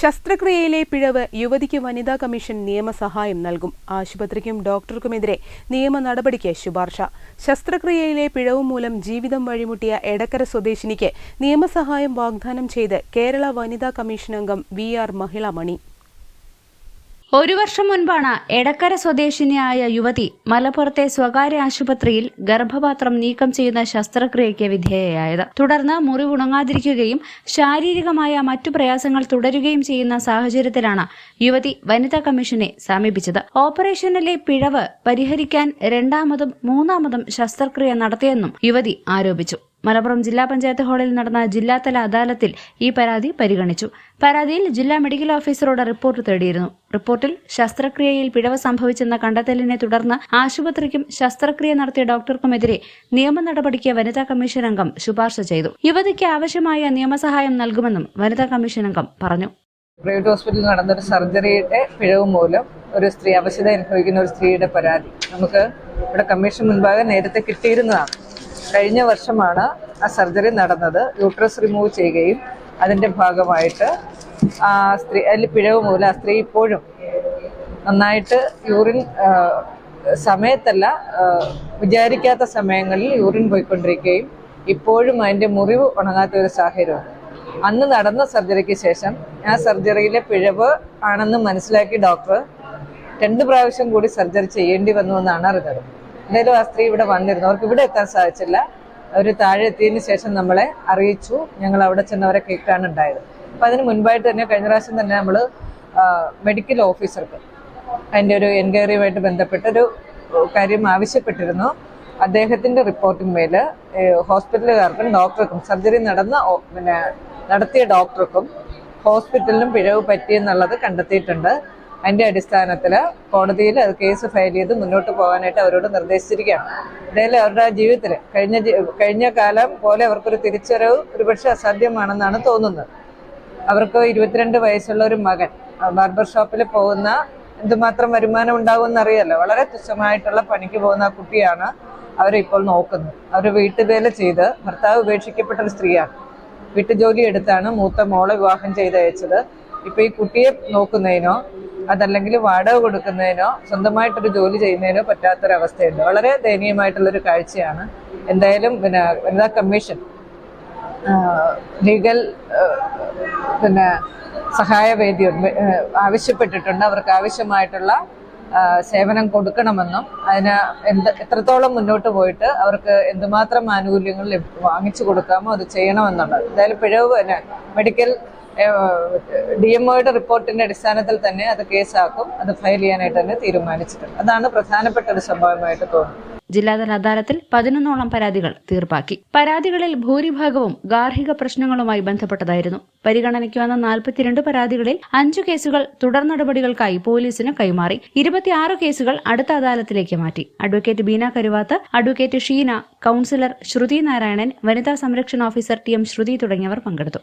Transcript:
ശസ്ത്രക്രിയയിലെ പിഴവ് യുവതിക്ക് വനിതാ കമ്മീഷൻ നിയമസഹായം നൽകും. ആശുപത്രിക്കും ഡോക്ടർക്കുമെതിരെ നിയമ നടപടിക്ക് ശുപാർശ. ശസ്ത്രക്രിയയിലെ പിഴവ് മൂലം ജീവിതം വഴിമുട്ടിയ എടക്കര സ്വദേശിനിക്ക് നിയമസഹായം വാഗ്ദാനം ചെയ്ത് കേരള വനിതാ കമ്മീഷൻ അംഗം വി ആർ മഹിള മണി ഒരു വർഷം മുൻപാണ് എടക്കര സ്വദേശിനിയായ യുവതി മലപ്പുറത്തെ സ്വകാര്യ ആശുപത്രിയിൽ ഗർഭപാത്രം നീക്കം ചെയ്യുന്ന ശസ്ത്രക്രിയയ്ക്ക് വിധേയയായത്. തുടർന്ന് മുറിവുണങ്ങാതിരിക്കുകയും ശാരീരികമായ മറ്റു പ്രയാസങ്ങൾ തുടരുകയും ചെയ്യുന്ന സാഹചര്യത്തിലാണ് യുവതി വനിതാ കമ്മീഷനെ സമീപിച്ചത്. ഓപ്പറേഷനിലെ പിഴവ് പരിഹരിക്കാൻ രണ്ടാമതും മൂന്നാമതും ശസ്ത്രക്രിയ നടത്തിയെന്നും യുവതി ആരോപിച്ചു. മലപ്പുറം ജില്ലാ പഞ്ചായത്ത് ഹാളിൽ നടന്ന ജില്ലാതല അദാലത്തിൽ ഈ പരാതി പരിഗണിച്ചു. പരാതിയിൽ ജില്ലാ മെഡിക്കൽ ഓഫീസറോട് റിപ്പോർട്ട് തേടിയിരുന്നു. റിപ്പോർട്ടിൽ ശസ്ത്രക്രിയയിൽ പിഴവ് സംഭവിച്ചെന്ന കണ്ടെത്തലിനെ തുടർന്ന് ആശുപത്രിക്കും ശസ്ത്രക്രിയ നടത്തിയ ഡോക്ടർക്കുമെതിരെ നിയമ നടപടിക്ക് വനിതാ കമ്മീഷൻ അംഗം ശുപാർശ ചെയ്തു. യുവതിക്ക് ആവശ്യമായ നിയമസഹായം നൽകുമെന്നും വനിതാ കമ്മീഷൻ അംഗം പറഞ്ഞു. പ്രൈവറ്റ് ഹോസ്പിറ്റലിൽ നടന്നൊരു സർജറിയുടെ പിഴവ് മൂലം ഒരു സ്ത്രീ അവശത അനുഭവിക്കുന്ന ഒരു സ്ത്രീയുടെ പരാതി. നമുക്ക് ഇവിടെ കമ്മീഷൻ മുൻപാകെ നേരത്തെ കിട്ടിയിരുന്നതാണ്. കഴിഞ്ഞ വർഷമാണ് ആ സർജറി നടന്നത്. യൂട്രസ് റിമൂവ് ചെയ്യുകയും അതിന്റെ ഭാഗമായിട്ട് ആ സ്ത്രീ അതിൽ പിഴവ് മൂലം ആ സ്ത്രീ ഇപ്പോഴും നന്നായിട്ട് യൂറിൻ സമയത്തല്ല വിചാരിക്കാത്ത സമയങ്ങളിൽ യൂറിൻ പോയിക്കൊണ്ടിരിക്കുകയും ഇപ്പോഴും അതിന്റെ മുറിവ് ഉണങ്ങാത്ത ഒരു സാഹചര്യമാണ്. അന്ന് നടന്ന സർജറിക്ക് ശേഷം ആ സർജറിയിലെ പിഴവ് ആണെന്ന് മനസ്സിലാക്കി ഡോക്ടർ രണ്ട് പ്രാവശ്യം കൂടി സർജറി ചെയ്യേണ്ടി വന്നു എന്നാണ് അറിഞ്ഞത്. എന്തായാലും ആ സ്ത്രീ ഇവിടെ വന്നിരുന്നു. അവർക്ക് ഇവിടെ എത്താൻ സാധിച്ചില്ല. അവർ താഴെ എത്തിയതിന് ശേഷം നമ്മളെ അറിയിച്ചു. ഞങ്ങൾ അവിടെ ചെന്നവരെ കേൾക്കാണ് ഉണ്ടായത്. അപ്പം അതിന് മുൻപായിട്ട് തന്നെ കഴിഞ്ഞ പ്രാവശ്യം തന്നെ നമ്മൾ മെഡിക്കൽ ഓഫീസർക്ക് അതിന്റെ ഒരു എൻക്വയറിയുമായിട്ട് ബന്ധപ്പെട്ടൊരു കാര്യം ആവശ്യപ്പെട്ടിരുന്നു. അദ്ദേഹത്തിന്റെ റിപ്പോർട്ടിന്മേൽ ഹോസ്പിറ്റലുകാർക്കും ഡോക്ടർക്കും സർജറി നടന്ന പിന്നെ നടത്തിയ ഡോക്ടർക്കും ഹോസ്പിറ്റലിനും പിഴവ് പറ്റിയെന്നുള്ളത് കണ്ടെത്തിയിട്ടുണ്ട്. അതിന്റെ അടിസ്ഥാനത്തിൽ കോടതിയിൽ അത് കേസ് ഫയൽ ചെയ്ത് മുന്നോട്ട് പോകാനായിട്ട് അവരോട് നിർദ്ദേശിച്ചിരിക്കുകയാണ്. എന്തായാലും അവരുടെ ജീവിതത്തിൽ കഴിഞ്ഞ കഴിഞ്ഞ കാലം പോലെ അവർക്കൊരു തിരിച്ചറിവ് ഒരുപക്ഷെ അസാധ്യമാണെന്നാണ് തോന്നുന്നത്. അവർക്ക് ഇരുപത്തിരണ്ട് വയസ്സുള്ള ഒരു മകൻ ബാർബർ ഷോപ്പിൽ പോകുന്ന എന്തുമാത്രം വരുമാനം ഉണ്ടാകുമെന്ന് അറിയാലോ വളരെ തുച്ഛമായിട്ടുള്ള പണിക്ക് പോകുന്ന കുട്ടിയാണ് അവരിപ്പോൾ നോക്കുന്നത്. അവർ വീട്ടുവേല ചെയ്ത് ഭർത്താവ് ഉപേക്ഷിക്കപ്പെട്ട ഒരു സ്ത്രീയാണ്. വീട്ടുജോലി എടുത്താണ് മൂത്ത മോളെ വിവാഹം ചെയ്തയച്ചത്. ഇപ്പൊ ഈ കുട്ടിയെ നോക്കുന്നതിനോ അതല്ലെങ്കിൽ വാടക കൊടുക്കുന്നതിനോ സ്വന്തമായിട്ടൊരു ജോലി ചെയ്യുന്നതിനോ പറ്റാത്തൊരവസ്ഥയുണ്ട്. വളരെ ദയനീയമായിട്ടുള്ളൊരു കാഴ്ചയാണ്. എന്തായാലും പിന്നെ വനിതാ കമ്മീഷൻ ലീഗൽ പിന്നെ സഹായവേദി വേദി ആവശ്യപ്പെട്ടിട്ടുണ്ട്. അവർക്ക് ആവശ്യമായിട്ടുള്ള സേവനം കൊടുക്കണമെന്നും അതിന് എന്ത് എത്രത്തോളം മുന്നോട്ട് പോയിട്ട് അവർക്ക് എന്തുമാത്രം ആനുകൂല്യങ്ങൾ വാങ്ങിച്ചു കൊടുക്കാമോ അത് ചെയ്യണമെന്നുള്ളത്. എന്തായാലും പിഴവ് മെഡിക്കൽ ഡി എം ഒയുടെ റിപ്പോർട്ടിന്റെ അടിസ്ഥാനത്തിൽ തന്നെ അത് കേസാക്കും അത് ഫയൽ ചെയ്യാനായിട്ട് തന്നെ തീരുമാനിച്ചിട്ടുണ്ട്. അതാണ് പ്രധാനപ്പെട്ട ഒരു സംഭവമായിട്ട് തോന്നുന്നത്. ജില്ലാതല അദാലത്തിൽ പതിനൊന്നോളം പരാതികൾ തീർപ്പാക്കി. പരാതികളിൽ ഭൂരിഭാഗവും ഗാർഹിക പ്രശ്നങ്ങളുമായി ബന്ധപ്പെട്ടതായിരുന്നു. പരിഗണനയ്ക്ക് വന്ന നാൽപ്പത്തിരണ്ട് പരാതികളിൽ അഞ്ചു കേസുകൾ തുടർ നടപടികൾക്കായി പോലീസിന് കൈമാറി. ഇരുപത്തിയാറ് കേസുകൾ അടുത്ത അദാലത്തിലേക്ക് മാറ്റി. Advocate Beena Karuvath advocate Sheena councillor Shruthi Narayanan വനിതാ സംരക്ഷണ ഓഫീസർ ടി എം ശ്രുതി തുടങ്ങിയവർ പങ്കെടുത്തു.